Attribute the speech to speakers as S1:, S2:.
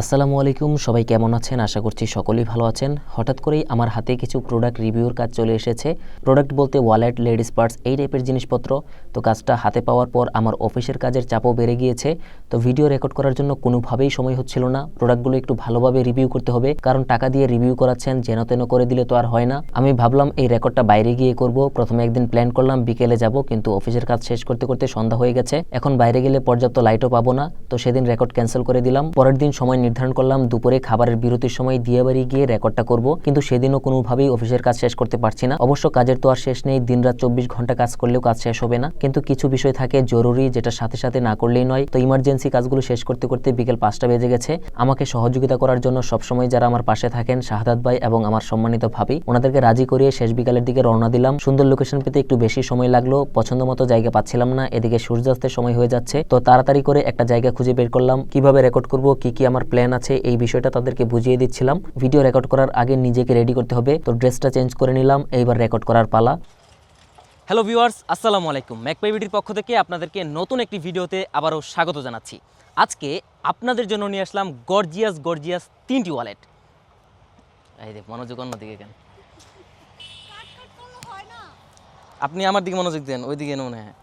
S1: আসসালামু আলাইকুম, সবাই কেমন আছেন? আশা করছি সকলেই ভালো আছেন। হঠাৎ করেই আমার হাতে কিছু প্রোডাক্ট রিভিউর কাজ চলে এসেছে। প্রোডাক্ট বলতে ওয়ালেট লেডিস পার্টস এই টাইপের জিনিসপত্র। তো কাজটা হাতে পাওয়ার পর আমার অফিসের কাজের চাপও বেড়ে গিয়েছে। তো ভিডিও রেকর্ড করার জন্য কোনোভাবেই সময় হচ্ছিল না। প্রোডাক্টগুলো একটু ভালোভাবে রিভিউ করতে হবে। কারণ টাকা দিয়ে রিভিউ করাচ্ছেন, যেন তেন করে দিলে তো আর হয় না। আমি ভাবলাম এই রেকর্ডটা বাইরে গিয়ে করব। প্রথমে একদিন প্ল্যান করলাম, বিকেলে যাব, কিন্তু অফিসের কাজ শেষ করতে করতে সন্ধ্যা হয়ে গেছে। এখন বাইরে গেলে পর্যাপ্ত লাইটও পাবো না। তো সেদিন রেকর্ড ক্যান্সেল করে দিলাম। পরের দিন সময় নির্ধারণ করলাম, দুপুরে খাবারের বিরতির সময় দিয়ে বাড়ি গিয়ে রেকর্ডটা করব, কিন্তু সেদিনও কোনোভাবেই অফিসের কাজ শেষ করতে পারছি না। অবশ্য কাজের তো আর শেষ নেই, দিনরাত চব্বিশ ঘণ্টা কাজ করলেও কাজ শেষ হবে না। কিন্তু কিছু বিষয় থাকে জরুরি যেটা সাথে সাথে না করলেই নয়। তো ইমার্জেন্সি কাজগুলো শেষ করতে করতে বিকেল পাঁচটা বেজে গেছে। আমাকে সহযোগিতা করার জন্য সবসময় যারা আমার পাশে থাকেন, শাহাদাত ভাই এবং আমার সম্মানিত ভাবি, ওনাদেরকে রাজি করিয়ে শেষ বিকালের দিকে রওনা দিলাম। সুন্দর লোকেশন পেতে একটু বেশি সময় লাগল পছন্দ মতো জায়গা পাচ্ছিলাম না, এদিকে সূর্যাস্তের সময় হয়ে যাচ্ছে। তো তাড়াতাড়ি করে একটা জায়গা খুঁজে বের করলাম। কীভাবে রেকর্ড করব, কি কি আমার প্ল্যান আছে এই বিষয়টা তাদেরকে বুঝিয়ে দিচ্ছিলাম। ভিডিও রেকর্ড করার আগে নিজেকে রেডি করতে হবে। তো ড্রেসটা চেঞ্জ করে নিলাম এইবার রেকর্ড করার পালা।
S2: হ্যালো ভিউয়ার্স আসসালামু আলাইকুম। ম্যাকপাইবিটির পক্ষ থেকে আপনাদেরকে নতুন একটি ভিডিওতে আবারও স্বাগত জানাচ্ছি। আজকে আপনাদের জন্য নিয়ে আসলাম গর্জিয়াস গর্জিয়াস তিনটি ওয়ালেট এই দেখ মনোযোগ অন্যদিকে কেন? আপনি আমার দিকে মনোযোগ দেন ওই দিকে মনে হয়।